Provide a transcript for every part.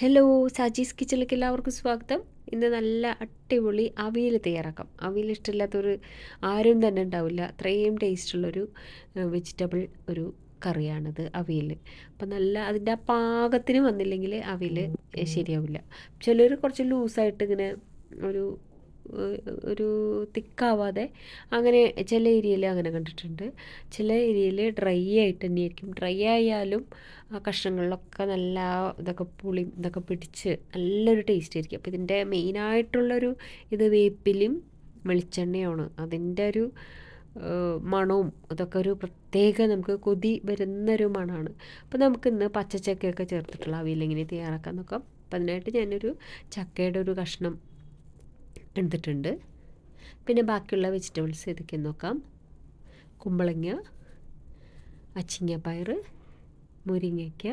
Hello Saji's കിച്ചണിലേക്ക് എല്ലാവർക്കും സ്വാഗതം. ഇന്ന് നല്ല അടിപൊളി അവിയൽ തയ്യാറാക്കാം. അവിയൽ ഇഷ്ടമില്ലാത്തൊരു ആരും തന്നെ ഉണ്ടാവില്ല. അത്രയും ടേസ്റ്റുള്ളൊരു വെജിറ്റബിൾ ഒരു കറിയാണിത് അവിയൽ. അപ്പം നല്ല അതിന്റെ ആ പാകത്തിന് വന്നില്ലെങ്കിൽ അവിയൽ ശരിയാവില്ല. ചിലർ കുറച്ച് ലൂസായിട്ട് ഇങ്ങനെ ഒരു ഒരു തിക്കാവാതെ അങ്ങനെ ചില ഏരിയയിൽ അങ്ങനെ കണ്ടിട്ടുണ്ട്. ചില ഏരിയയിൽ ഡ്രൈ ആയിട്ട് തന്നെയായിരിക്കും. ഡ്രൈ ആയാലും ആ കഷ്ണങ്ങളിലൊക്കെ നല്ല ഇതൊക്കെ പുളി ഇതൊക്കെ പിടിച്ച് നല്ലൊരു ടേസ്റ്റ് ആയിരിക്കും. അപ്പോൾ ഇതിന്റെ മെയിനായിട്ടുള്ളൊരു ഇത് വേപ്പിലും വെളിച്ചെണ്ണയാണ്. അതിന്റെ ഒരു മണവും അതൊക്കെ ഒരു പ്രത്യേക നമുക്ക് കൊതി വരുന്നൊരു മണമാണ്. അപ്പോൾ നമുക്കിന്ന് പച്ചച്ചക്കയൊക്കെ ചേർത്തിട്ടുള്ള അവിയൽ എങ്ങനെ തയ്യാറാക്കാൻ നോക്കാം അപ്പം അതിനായിട്ട് ഞാനൊരു ചക്കയുടെ ഒരു കഷ്ണം എടുത്തിട്ടുണ്ട്. പിന്നെ ബാക്കിയുള്ള വെജിറ്റബിൾസ് ഏതൊക്കെയെന്ന് നോക്കാം. കുമ്പളങ്ങ അച്ചിങ്ങപ്പയർ മുരിങ്ങയ്ക്ക.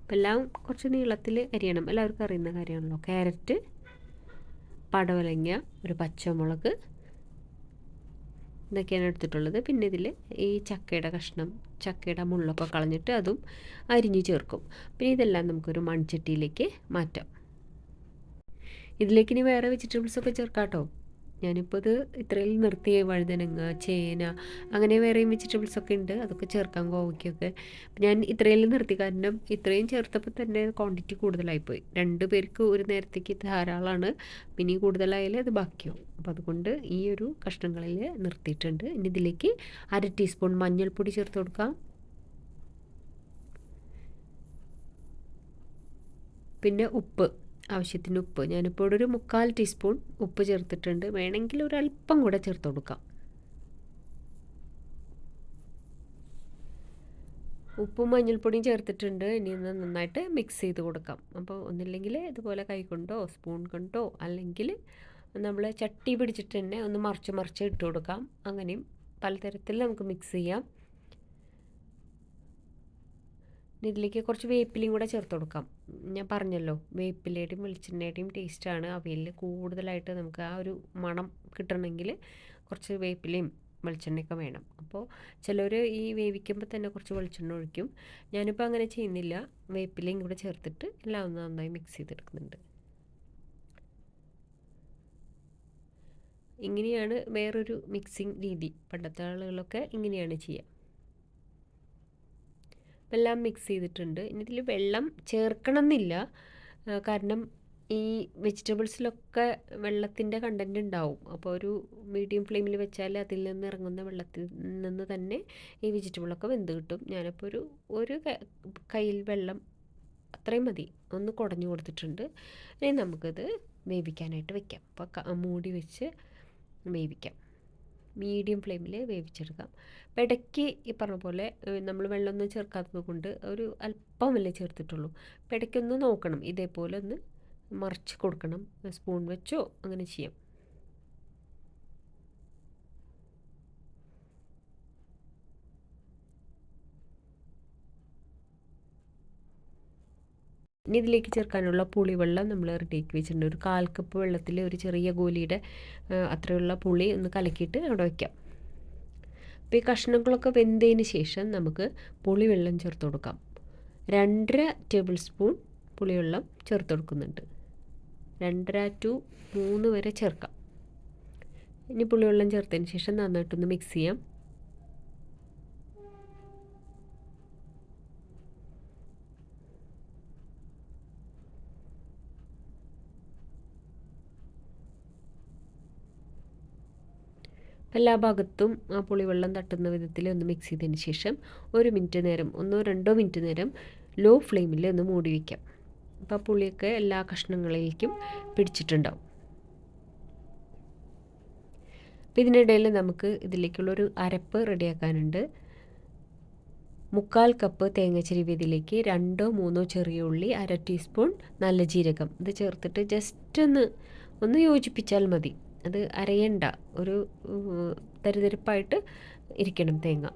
അപ്പം എല്ലാം കുറച്ച് നീളത്തിൽ അരിയണം. എല്ലാവർക്കും അറിയുന്ന കാര്യമാണല്ലോ. ക്യാരറ്റ് പടവലങ്ങ ഒരു പച്ചമുളക്. ഇതൊക്കെയാണ് എടുത്തിട്ടുള്ളത്. പിന്നെ ഇതിൽ ഈ ചക്കയുടെ കഷ്ണം ചക്കയുടെ മുള്ളൊക്കെ കളഞ്ഞിട്ട് അതും അരിഞ്ഞു ചേർക്കും. പിന്നെ ഇതെല്ലാം നമുക്കൊരു മൺചട്ടിയിലേക്ക് മാറ്റാം. ഇതിലേക്ക് ഇനി വേറെ വെജിറ്റബിൾസൊക്കെ ചേർക്കാം കേട്ടോ ഞാനിപ്പോൾ ഇത് ഇത്രയും നിർത്തിയ വഴുതനങ്ങ ചേന അങ്ങനെ വേറെയും വെജിറ്റബിൾസ് ഒക്കെ ഉണ്ട്. അതൊക്കെ ചേർക്കാം കോവയ്ക്കൊക്കെ ഞാൻ ഇത്രയും നിർത്തി. കാരണം ഇത്രയും ചേർത്തപ്പോൾ തന്നെ ക്വാണ്ടിറ്റി കൂടുതലായിപ്പോയി. രണ്ട് പേർക്ക് ഒരു നേരത്തേക്ക് ധാരാളമാണ് പിന്നെ കൂടുതലായാലേ അത് ബാക്കിയാവും അപ്പം അതുകൊണ്ട് ഈ ഒരു കഷ്ണങ്ങളിൽ നിർത്തിയിട്ടുണ്ട്. ഇനി ഇതിലേക്ക് അര ടീസ്പൂൺ മഞ്ഞൾപ്പൊടി ചേർത്ത് കൊടുക്കാം. പിന്നെ ഉപ്പ്. ആവശ്യത്തിന് ഉപ്പ്. ഞാനിപ്പോൾ ഒരു മുക്കാൽ ടീസ്പൂൺ ഉപ്പ് ചേർത്തിട്ടുണ്ട്. വേണമെങ്കിൽ ഒരു അല്പം കൂടെ ചേർത്ത് കൊടുക്കാം. ഉപ്പും മഞ്ഞൾപ്പൊടിയും ചേർത്തിട്ടുണ്ട്. ഇനി ഒന്ന് നന്നായിട്ട് മിക്സ് ചെയ്ത് കൊടുക്കാം. അപ്പോൾ ഒന്നില്ലെങ്കിൽ ഇതുപോലെ കൈ കൊണ്ടോ സ്പൂൺ കൊണ്ടോ അല്ലെങ്കിൽ നമ്മൾ ചട്ടി പിടിച്ചിട്ട് തന്നെ ഒന്ന് മറിച്ച് മറിച്ച് ഇട്ട് കൊടുക്കാം. അങ്ങനെയും പലതരത്തിൽ നമുക്ക് മിക്സ് ചെയ്യാം. ഇതിലേക്ക് കുറച്ച് വേപ്പിലയും കൂടെ ചേർത്ത് കൊടുക്കാം. ഞാൻ പറഞ്ഞല്ലോ വേപ്പിലയുടെയും വെളിച്ചെണ്ണയുടെയും ടേസ്റ്റാണ് അവയിൽ കൂടുതലായിട്ട് നമുക്ക് ആ ഒരു മണം കിട്ടണമെങ്കിൽ കുറച്ച് വേപ്പിലയും വെളിച്ചെണ്ണയൊക്കെ വേണം. അപ്പോൾ ചിലർ ഈ വേവിക്കുമ്പോൾ തന്നെ കുറച്ച് വെളിച്ചെണ്ണ ഒഴിക്കും. ഞാനിപ്പോൾ അങ്ങനെ ചെയ്യുന്നില്ല. വേപ്പിലയും കൂടെ ചേർത്തിട്ട് എല്ലാം ഒന്ന് നന്നായി മിക്സ് ചെയ്തെടുക്കുന്നുണ്ട്. ഇങ്ങനെയാണ് വേറൊരു മിക്സിങ് രീതി. പണ്ടത്തെ ആളുകളൊക്കെ ഇങ്ങനെയാണ് ചെയ്യുക എല്ലാം മിക്സ് ചെയ്തിട്ടുണ്ട്. ഇനി ഇതിൽ വെള്ളം ചേർക്കണം എന്നില്ല കാരണം ഈ വെജിറ്റബിൾസിലൊക്കെ വെള്ളത്തിന്റെ കണ്ടന്റ് ഉണ്ടാവും. അപ്പോൾ ഒരു മീഡിയം ഫ്ലെയിമിൽ വെച്ചാൽ അതിൽ നിന്ന് ഇറങ്ങുന്ന വെള്ളത്തിൽ നിന്ന് തന്നെ ഈ വെജിറ്റബിളൊക്കെ വെന്ത് കിട്ടും. ഞാനിപ്പോൾ ഒരു ഒരു കയ്യിൽ വെള്ളം അത്രയും മതി. ഒന്ന് കുടഞ്ഞു കൊടുത്തിട്ടുണ്ട്. ഇനി നമുക്കത് വേവിക്കാനായിട്ട് വെക്കാം. അപ്പോൾ മൂടി വെച്ച് വേവിക്കാം. മീഡിയം ഫ്ലെയിമിൽ വേവിച്ചെടുക്കാം. അപ്പം ഇടയ്ക്ക് ഈ പറഞ്ഞ പോലെ നമ്മൾ വെള്ളമൊന്നും ചേർക്കാത്തത് കൊണ്ട് ഒരു അല്പമല്ലേ ചേർത്തിട്ടുള്ളൂ. അപ്പം ഇടയ്ക്കൊന്ന് നോക്കണം. ഇതേപോലെ ഒന്ന് മറിച്ച് കൊടുക്കണം. സ്പൂൺ വെച്ചോ അങ്ങനെ ചെയ്യാം. ഇനി ഇതിലേക്ക് ചേർക്കാനുള്ള പുളിവെള്ളം നമ്മൾ റെഡിയാക്കി വെച്ചിട്ടുണ്ട്. ഒരു കാൽ കപ്പ് വെള്ളത്തിൽ ഒരു ചെറിയ ഗോലിയുടെ അത്രയുള്ള പുളി ഒന്ന് കലക്കിയിട്ട് അവിടെ വയ്ക്കാം അപ്പോൾ ഈ കഷ്ണങ്ങളൊക്കെ വെന്തതിന് ശേഷം നമുക്ക് പുളിവെള്ളം ചേർത്ത് കൊടുക്കാം. രണ്ടര ടേബിൾ സ്പൂൺ പുളിവെള്ളം ചേർത്ത് കൊടുക്കുന്നുണ്ട്. രണ്ടര ടു മൂന്ന് വരെ ചേർക്കാം. ഇനി പുളിവെള്ളം ചേർത്തതിന് ശേഷം നന്നായിട്ടൊന്ന് മിക്സ് ചെയ്യാം. എല്ലാ ഭാഗത്തും ആ പുളിവെള്ളം തട്ടുന്ന വിധത്തിൽ ഒന്ന് മിക്സ് ചെയ്തതിന് ശേഷം ഒരു മിനിറ്റ് നേരം ഒന്നോ രണ്ടോ മിനിറ്റ് നേരം ലോ ഫ്ലെയിമിൽ ഒന്ന് മൂടി വയ്ക്കാം അപ്പോൾ പുളിയൊക്കെ എല്ലാ കഷ്ണങ്ങളിലേക്കും പിടിച്ചിട്ടുണ്ടാവും. അപ്പോൾ ഇതിനിടയിൽ നമുക്ക് ഇതിലേക്കുള്ളൊരു അരപ്പ് റെഡിയാക്കാനുണ്ട് മുക്കാൽ കപ്പ് തേങ്ങ ഇതിലേക്ക് രണ്ടോ മൂന്നോ ചെറിയ ഉള്ളി അര ടീസ്പൂൺ നല്ല ജീരകം. ഇത് ചേർത്തിട്ട് ജസ്റ്റ് ഒന്ന് ഒന്ന് യോജിപ്പിച്ചാൽ മതി. അത് അരയണ്ട. ഒരു തരിതരിപ്പായിട്ട് ഇരിക്കണം തേങ്ങ.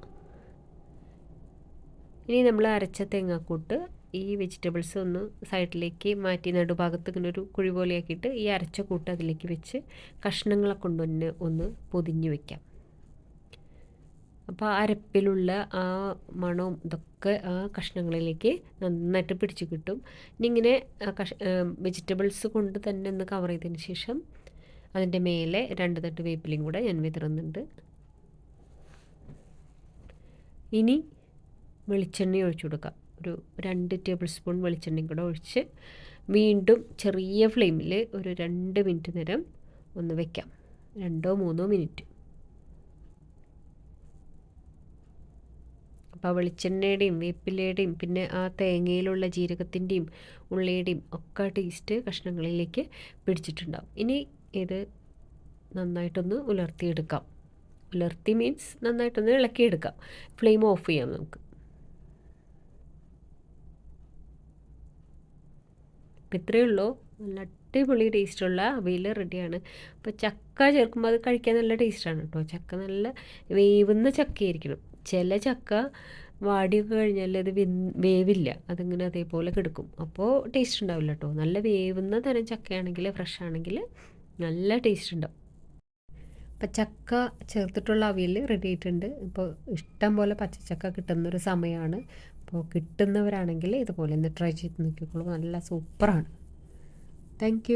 ഇനി നമ്മൾ അരച്ച തേങ്ങാക്കൂട്ട് ഈ വെജിറ്റബിൾസ് ഒന്ന് സൈഡിലേക്ക് മാറ്റി നടുഭാഗത്ത് ഇങ്ങനെ ഒരു കുഴി പോലെയാക്കിയിട്ട് ഈ അരച്ച കൂട്ട് അതിലേക്ക് വെച്ച് കഷ്ണങ്ങളെ തന്നെ ഒന്ന് പൊതിഞ്ഞ് വയ്ക്കാം അപ്പോൾ അരപ്പിലുള്ള ആ മണവും ഇതൊക്കെ ആ കഷ്ണങ്ങളിലേക്ക് നന്നായിട്ട് പിടിച്ചു കിട്ടും. ഇനി ഇങ്ങനെ കഷ വെജിറ്റബിൾസ് കൊണ്ട് തന്നെ ഒന്ന് കവർ ചെയ്തതിന് ശേഷം അതിന്റെ മേലെ രണ്ട് തട്ട് വേപ്പിലയും കൂടെ ഞാൻ വിതറുന്നുണ്ട്. ഇനി വെളിച്ചെണ്ണ ഒഴിച്ചു കൊടുക്കാം. ഒരു രണ്ട് ടേബിൾ സ്പൂൺ വെളിച്ചെണ്ണയും കൂടെ ഒഴിച്ച് വീണ്ടും ചെറിയ ഫ്ലെയിമിൽ ഒരു രണ്ട് മിനിറ്റ് നേരം ഒന്ന് വെക്കാം. രണ്ടോ മൂന്നോ മിനിറ്റ്. അപ്പോൾ വെളിച്ചെണ്ണയുടെയും വേപ്പിലയുടെയും പിന്നെ ആ തേങ്ങയിലുള്ള ജീരകത്തിന്റെയും ഉള്ളിയുടെയും ഒക്കെ ടേസ്റ്റ് കഷ്ണങ്ങളിലേക്ക് പിടിച്ചിട്ടുണ്ടാവും. ഇനി ഇത് നന്നായിട്ടൊന്ന് ഉലർത്തിയെടുക്കാം. ഉലർത്തി മീൻസ് നന്നായിട്ടൊന്ന് ഇളക്കിയെടുക്കാം. ഫ്ലെയിം ഓഫ് ചെയ്യാം നമുക്ക്. അപ്പം ഇത്രയേ ഉള്ളൂ. നല്ല അടിപൊളി ടേസ്റ്റുള്ള അവിയൽ റെഡിയാണ്. അപ്പോൾ ചക്ക ചേർക്കുമ്പോൾ അത് കഴിക്കാൻ നല്ല ടേസ്റ്റാണ് കേട്ടോ. ചക്ക നല്ല വേവുന്ന ചക്കയായിരിക്കണം. ചില ചക്ക വാടിയൊക്കെ കഴിഞ്ഞാൽ അത് വേവില്ല. അതിങ്ങനെ അതേപോലെ കിടക്കും. അപ്പോൾ ടേസ്റ്റ് ഉണ്ടാവില്ല കേട്ടോ. നല്ല വേവുന്ന തരം ചക്കയാണെങ്കിൽ ഫ്രഷ് ആണെങ്കിൽ നല്ല ടേസ്റ്റ് ഉണ്ടാവും അപ്പം ചക്ക ചേർത്തിട്ടുള്ള അവിയൽ റെഡി ആയിട്ടുണ്ട്. ഇപ്പോൾ ഇഷ്ടം പോലെ പച്ചച്ചക്ക കിട്ടുന്നൊരു സമയമാണ് അപ്പോൾ കിട്ടുന്നവരാണെങ്കിൽ ഇതുപോലെ ഒന്ന് ട്രൈ ചെയ്ത് നോക്കിക്കോളൂ. നല്ല സൂപ്പറാണ് താങ്ക്